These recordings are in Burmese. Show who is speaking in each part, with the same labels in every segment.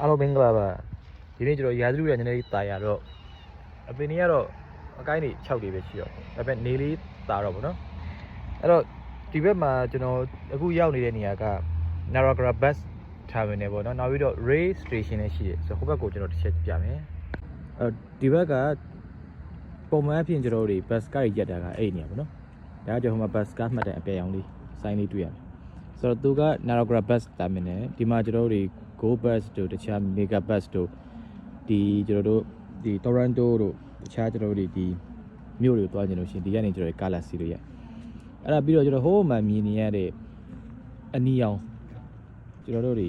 Speaker 1: အားလုံးမင်္ဂလာပါဒီနေ့ကျွန်တော်ရာသီဥတုရနည်းနည်းလေးတာရတော့အပင်တွေကတော့အကိုင်းတွေ6တွေပဲရှိတော့ဒါပေမဲ့နေလေးတာတော့ဗောနော်အဲ့တော့ဒီဘက်မှာကျွန်တော်အခုရောက်နေတဲ့နေရာက Naragara Bus Terminal ပေါ့နော်နောက်ပြီးတော့ Ray Station လည်းရှိတယ်ဆိုတော့ဟိုဘက်ကိုကျွန်တော်တစ်ချက်ပြမယ်အဲ့ဒီဘက်ကပုံမှန်အဖြစ်ကျွန်တော်တို့တွေ bus ကားတွေရက်တာကအဲ့ဒီနေရာပေါ့နော်ဒါကကျွန်တော်ဟိုမှာ bus ကားမှတ်တဲ့အပြရောင်လေးစိုင်းလေးတွေ့ရတယ် ဆိုတော့သူက Naragara Bus Terminal ဒီမှာကျွန်တော်တို့တွေ Go Bus တို့တခြား Mega Bus တို့ဒီကျွန်တော်တို့ဒီ Toronto တို့တခြားကျွန်တော်တို့တွေဒီမြို့တွေကိုတွားကြလို့ရှိရင်ဒီကနေကျွန်တော်တို့ကားလာစီလို့ရအဲ့ဒါပြီးတော့ကျွန်တော်ဟိုးမှမြင်နေရတဲ့အနီရောင်ကျွန်တော်တို့တွေ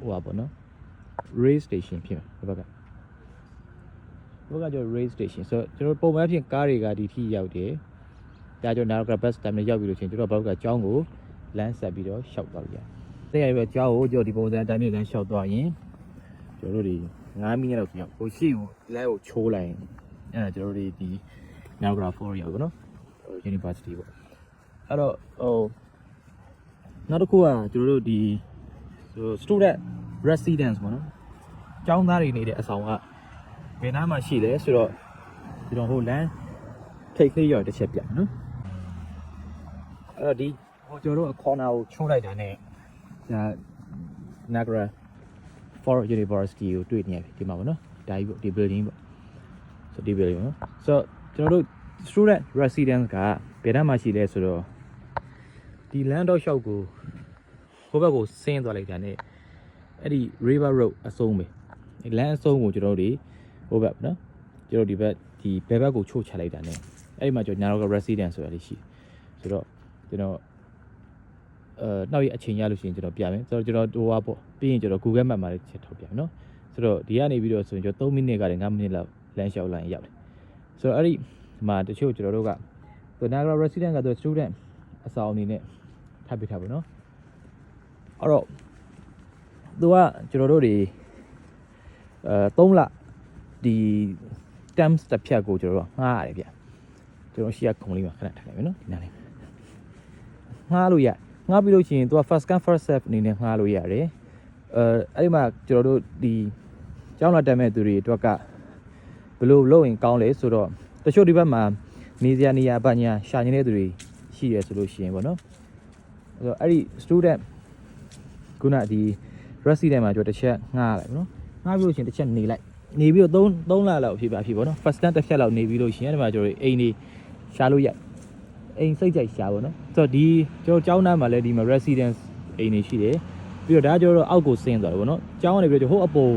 Speaker 1: ဟိုပါပေါ့နော် Ray Station ဖြစ်မှာဒီဘက်ကဒီဘက်ကကျွန်တော် Ray Station ဆိုတော့ကျွန်တော်ပုံမှန်အဖြစ်ကားတွေကဒီထိရောက်တယ်ဒါကျွန်တော် Niagara Bus Terminal ရောက်ပြီလို့ရှိရင်ကျွန်တော်ဘက်ကကျောင်းကို လမ်းဆက်ပြီးတော့ရှောက်သွားလို့ရတယ်တဲ့ရပဲကျောင်းကိုကျွန်တော်ဒီပုံစံအတိုင်းနဲ့လမ်းရှောက်သွားရင်ကျွန်တော်တို့ဒီ9မိနစ်လောက်ဆိုရောက်ဟိုရှိကိုလမ်းကိုချိုးလိုက်ရင်အဲ့ဒါကျွန်တော်တို့ဒီ Niagara Falls ရောက်ပါတော့ University ပေါ့အဲ့တော့ဟိုနောက်တစ်ခုကကျွန်တော်တို့ဒီဟို student residence ပေါ့နော်ကျောင်းသားတွေနေတဲ့အဆောင်ကဘယ်နားမှာရှိလဲဆိုတော့ကျွန်တော်ဟိုလမ်းထိတ်သေးရောက်တစ်ချက်ပြနော်အဲ့တော့ဒီဟို ကျွန်တော်တို့ corner ကိုချုံးလိုက်တာနဲ့ဒါ Niagara Falls University ကိုတွေ့နေရတယ်ဒီမှာပေါ့နော်ဒါကြီးပေါ့ဒီ building ပေါ့ဆိုဒီ building ပေါ့ဆိုတော့ကျွန်တော်တို့ student residence ကဘယ်တန်းမှာရှိလဲဆိုတော့ဒီ land တော့လျှောက်ကိုဟိုဘက်ကိုဆင်းသွားလိုက်တာနဲ့အဲ့ဒီ river road အဆုံးပဲအဲ့ land အဆုံးကိုကျွန်တော်တို့ဒီဟိုဘက်နော်ကျွန်တော်ဒီဘက်ဒီဘယ်ဘက်ကိုချို့ချလိုက်တာနဲ့အဲ့ဒီမှာကျွန်တော် Niagara residence ဆိုတာလေးရှိဆိုတော့ကျွန်တော် နောက်ရအချိန်ရလို့ရှိရင်ကျွန်တော်ပြမယ်ဆိုတော့ကျွန်တော်ဟိုဟာပေါ့ပြီးရင်ကျွန်တော် Google Map မှာလည်းချက်ထောက်ပြမယ်နော်ဆိုတော့ဒီကနေပြီးတော့ဆိုရင်ကျွန်တော်3မိနစ်ကနေ5မိနစ်လောက်လမ်းလျှောက်လိုက်ရင်ရောက်တယ်ဆိုတော့အဲ့ဒီမှာတချို့ကျွန်တော်တို့ကသူ Niagara resident ကတော့ student အဆောင်အနေနဲ့ထပ်ပြထားပါတော့အဲ့တော့သူကကျွန်တော်တို့တွေအဲ3လဒီ terms တစ်ဖြတ်ကိုကျွန်တော်တို့ကငှားရတယ်ဗျကျွန်တော်ရှိရခုံလေးမှာခဏထားလိုက်မယ်နော်ဒီနားလေးငှားလို့ရ ငှားပြီးလို့ရှိရင်သူက first come first serve အနေနဲ့ငှားလို့ရတယ်အဲအဲ့ဒီမှာကျွန်တော်တို့ဒီကျောင်းလာတက်မဲ့သူတွေအတွက်ကဘယ်လိုလုပ်ရင်ကောင်းလဲဆိုတော့တချို့ဒီဘက်မှာနေစရာနေရာပညာရှာနေတဲ့သူတွေရှိရဆိုလို့ရှိရင်ပေါ့နော်အဲ့တော့အဲ့ဒီ student ခုနဒီ resident မှာကျွန်တော်တစ်ချက်ငှားလိုက်ပေါ့နော်ငှားပြီးလို့ရှိရင်တစ်ချက်နေလိုက်နေပြီးတော့3 3လလောက်ဖြစ်ပါဖြစ်ပေါ့နော် first time တစ်ချက်လောက်နေပြီးလို့ရှိရင်အဲ့ဒီမှာကျွန်တော်အိမ်နေရှာလို့ရ အိမ်စိတ်ကြိုက်ရှာပေါ့နော်ဆိုတော့ဒီကျွန်တော်ကျောင်းသားမှာလည်းဒီမှာ residence အိမ်နေရှိတယ်ပြီးတော့ဒါကျွန်တော်တို့အောက်ကိုဆင်းသွားတယ်ပေါ့နော်ကျောင်းကနေပြီးတော့ဟိုအပေါ်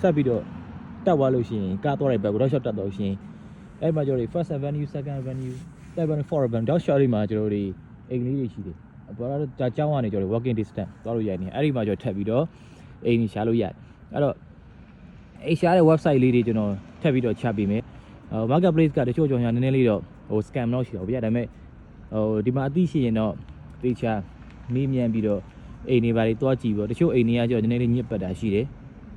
Speaker 1: ဆက်ပြီးတော့တက်သွားလို့ရှိရင်ကားသွားတဲ့ဘက်ကိုတော့ရှော့တက်သွားလို့ရှိရင်အဲ့မှာကျွန်တော်တို့ first avenue second avenue third avenue fourth avenue တော့ short လေးမှာကျွန်တော်တို့အိမ်လေးတွေရှိတယ်ဘာလို့ဒါကျောင်းကနေကျွန်တော် walking distance သွားလို့ရနေအဲ့ဒီမှာကျွန်တော်ထပ်ပြီးတော့အိမ်ကြီးရှာလို့ရတယ်အဲ့တော့အိရှားတဲ့ website လေးတွေကျွန်တော်ထပ်ပြီးတော့ချပေးမယ်ဟို marketplace ကတချို့ကျွန်တော်နည်းနည်းလေးတော့ဟို scam တော့ရှိတော့ဗျာဒါပေမဲ့ဟိုဒီမှာအသိရှိရင်တော့တေချာမေးမြန်းပြီးတော့အိမ်တွေပါတွေတွားကြည့်ပြီးတော့တချို့အိမ်တွေကကျွန်တော်နည်းနည်းလေးညစ်ပတ်တာရှိတယ်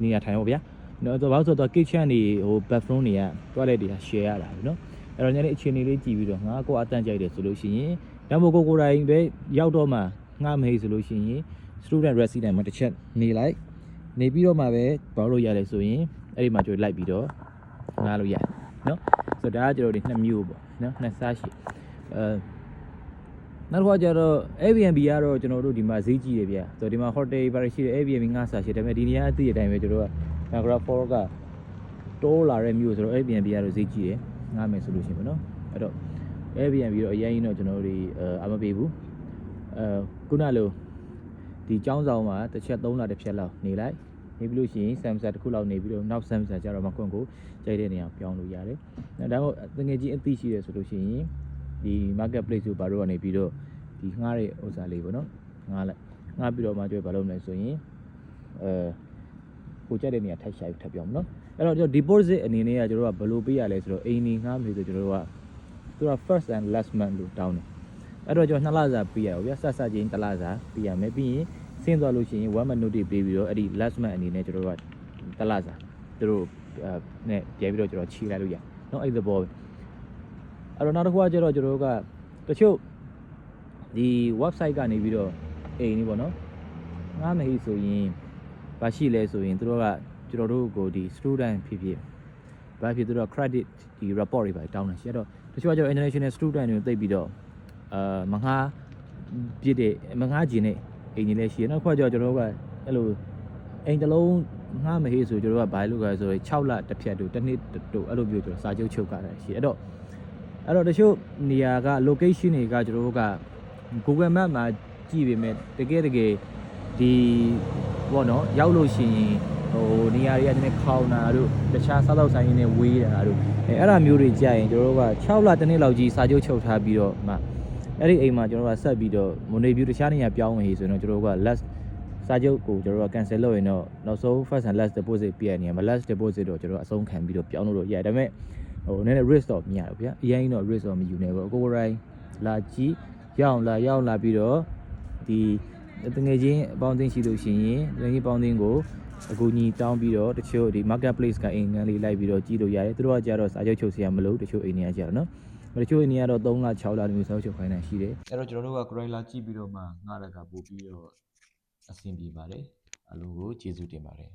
Speaker 1: နေရာထိုင်ပေါ့ဗျာနော်ဆိုတော့ဘာလို့ဆိုတော့ kitchen တွေဟို bathroom တွေက toilet တွေက share ရတာပြီနော်အဲ့တော့နည်းနည်းအခြေအနေလေးကြည့်ပြီးတော့ငါကိုအတန့်ကြိုက်တယ်ဆိုလို့ရှိရင်ဒါမှမဟုတ်ကိုကိုယ်တိုင်ပဲရောက်တော့မှငါမဟိဆိုလို့ရှိရင် student resident မှာတစ်ချက်နေလိုက်နေပြီးတော့မှပဲဘာလို့ရလဲဆိုရင်အဲ့ဒီမှာကျွန်တော်လိုက်ပြီးတော့ငားလို့ရတယ် နော်ဆိုတော့ဒါကကျွန်တော်တို့နှစ်မျိုးပေါ့နော်နှစ်စားရှိအဲနောက်တစ်ခါကျတော့ Airbnb ကတော့ကျွန်တော်တို့ဒီမှာဈေးကြီးတယ်ဗျာဆိုတော့ဒီမှာ hotel ဘာတွေရှိတယ် Airbnb ငါးစားရှိတယ်ဒါပေမဲ့ဒီနေရာအသိအတိုင်းပဲကျွန်တော်တို့က Niagara Falls ကတိုးလာတဲ့မြို့ဆိုတော့ Airbnb ကတော့ဈေးကြီးတယ်ငားမယ်ဆိုလို့ရှိရင်ပေါ့နော်အဲ့တော့ Airbnb တော့အရင်ကြီးတော့ကျွန်တော်တို့တွေအမပေးဘူးအဲခုနလိုဒီចောင်းဆောင်မှာတစ်ချက်၃လတစ်ဖြက်လောက်နေလိုက် နေပြီးလို့ရှိရင် Samsung တစ်ခုလောက်နေပြီးတော့နောက် Samsung ကျတော့မှကွန်ကိုကြိုက်တဲ့နေရာပြောင်းလို့ရတယ်။ဒါမှမဟုတ်တငယ်ချင်းအသိရှိရဆိုလို့ရှိရင်ဒီ marketplace ကိုဘာလို့ကနေပြီးတော့ဒီငှားတဲ့ဥစ္စာလေးပေါ့နော်။ငှားလိုက်ငှားပြီးတော့မှကြွယ်ဘာလုပ်မလဲဆိုရင်အဲကိုကြိုက်တဲ့နေရာထပ်ရှာပြီးထပ်ပြောင်းမနော်။အဲ့တော့ကျွန်တော် deposit အနေနဲ့ကကျွန်တော်တို့ကဘယ်လိုပေးရလဲဆိုတော့အိမ်နေငှားမယ်ဆိုကျွန်တော်တို့ကသူက first and last month လို့တောင်းတယ်။အဲ့တော့ကျွန်တော်နှစ်လစာပေးရအောင်ဗျာ။ဆက်ဆက်ချင်းတစ်လစာပေးရမယ်ပြီးရင် ဆင်းသွားလို့ရှိရင် one month notice ပေးပြီးတော့အဲ့ဒီ last month အနေနဲ့ကျွန်တော်တို့ကတလစာသူတို့အဲနဲ့ပြန်ပြီးတော့ကျွန်တော်ခြေလိုက်လို့ရเนาะအဲ့ဒီဘောပဲအဲ့တော့နောက်တစ်ခုကကျတော့ကျွန်တော်တို့ကတချို့ဒီ website ကနေပြီးတော့အိမ်นี่ပေါ့နော်ငားမဟိဆိုရင် ဘာရှိလဲဆိုရင်သူတို့ကကျွန်တော်တို့ကိုဒီ student ဖြစ်ဖြစ်ဘာဖြစ်သူတို့က credit ဒီ report တွေပါတောင်းတယ်ရှိတော့တချို့ကကျတော့ international student တွေသိပ်ပြီးတော့အာမငှားပြစ်တဲ့မငှားခြင်းနဲ့ အိမ်ကြီးလည်းရှိရနောက်ခွကျတော့ကျွန်တော်တို့ကအဲ့လိုအိမ်တစ်လုံးငှားမဟေးဆိုကျွန်တော်တို့ကဘာလို့လဲဆိုတော့6လတစ်ဖြတ်တို့တစ်နှစ်တို့အဲ့လိုမျိုးကျွန်တော်စာချုပ်ချုပ်ကြတာရှိအဲ့တော့အဲ့တော့တချို့နေရာက location တွေကကျွန်တော်တို့က Google Map မှာကြည့်ပေမဲ့တကယ်တကယ်ဒီဘောနော်ရောက်လို့ရှိရင်ဟိုနေရာတွေကနည်းနည်းခေါင်တာတို့တခြားစားတော့ဆိုင်ရင်းနဲ့ဝေးတာတို့အဲအဲ့ဒါမျိုးတွေကြာရင်ကျွန်တော်တို့က6လတစ်နှစ်လောက်ကြီးစာချုပ်ချုပ်ထားပြီးတော့မှ အဲ့ဒီအိမ်မှာကျွန်တော်တို့ကဆက်ပြီးတော့ Monet View တခြားနေရာပြောင်းဝင်ဆိုရင်တော့ကျွန်တော်တို့က last စာချုပ်ကိုကျွန်တော်တို့က cancel လုပ်ရင်တော့နောက်ဆုံး first and last deposit ပြရနေရမှာ last deposit တော့ကျွန်တော်တို့အဆုံးခံပြီးတော့ပြောင်းလို့တော့ရတယ်ဒါပေမဲ့ဟိုနည်းနည်း risk တော့မရဘူးဗျာအရင်တော့ risk တော့မယူနိုင်ဘူးအကိုယ်ကိုယ်တိုင်လာကြည့်ရအောင်လာရအောင်လာပြီးတော့ဒီတငယ်ချင်းအပေါင်းအသင်းရှိလို့ရှိရင်တငယ်ချင်းအပေါင်းအသင်းကိုအကူညီတောင်းပြီးတော့တချို့ဒီ marketplace ကအိမ်ငန်းလေးလိုက်ပြီးတော့ကြည့်လို့ရတယ်သူတို့ကကြတော့စာချုပ်ချုပ်စီရမလို့တချို့အိမ်တွေကကြတော့နော် တချို့အိမ်တွေကတော့3လ6လလိုမျိုးစာချုပ်ချုပ်ခိုင်းတာရှိတယ်အဲ့တော့ကျွန်တော်တို့က grind လာကြည့်ပြီးတော့မှငှားရတာကပို့ပြီးတော့အဆင်ပြေပါတယ်အလုံးကိုကျေးဇူးတင်ပါတယ်